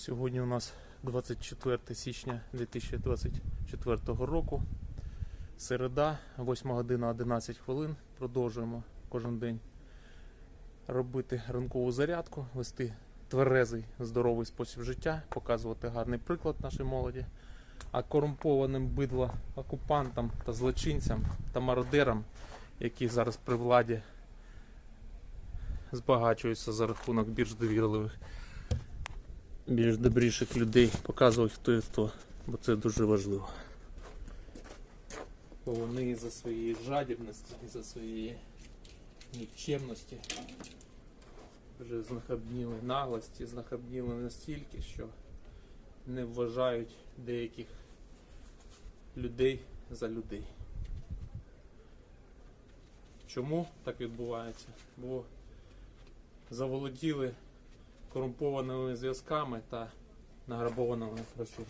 Сьогодні у нас 24 січня 2024 року. Середа, 8 година 11 хвилин. Продовжуємо кожен день робити ранкову зарядку, вести тверезий, здоровий спосіб життя, показувати гарний приклад нашій молоді. А корумпованим бидло окупантам та злочинцям та мародерам, які зараз при владі збагачуються за рахунок більш довірливих більш добріших людей показувати хто і хто, бо це дуже важливо. Бо вони за своєї жадібності, за своєї нікчемності вже знахабніли наглості, знахабніли настільки, що не вважають деяких людей за людей. Чому так відбувається? Бо заволоділи корумпованими зв'язками та награбованими грошима.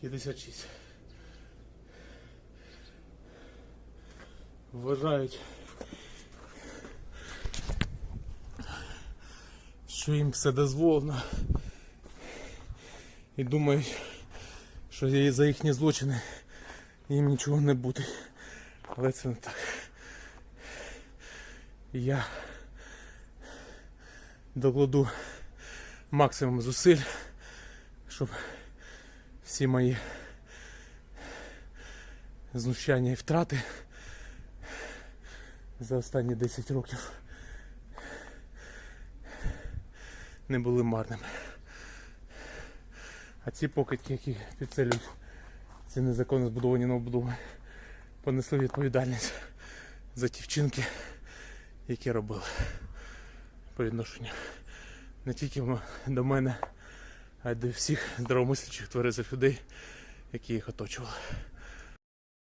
П'ятдесят шість. Вважають, що їм все дозволено. І думають, що за їхні злочини їм нічого не буде. Але це не так. Я докладу максимум зусиль, щоб всі мої знущання і втрати за останні 10 років не були марними. А ці покидьки, які підселюють ці незаконно збудовані новобудови, понесли відповідальність за ті вчинки, які робили по відношенню не тільки до мене, а й до всіх здравомислячих тверезих людей, які їх оточували.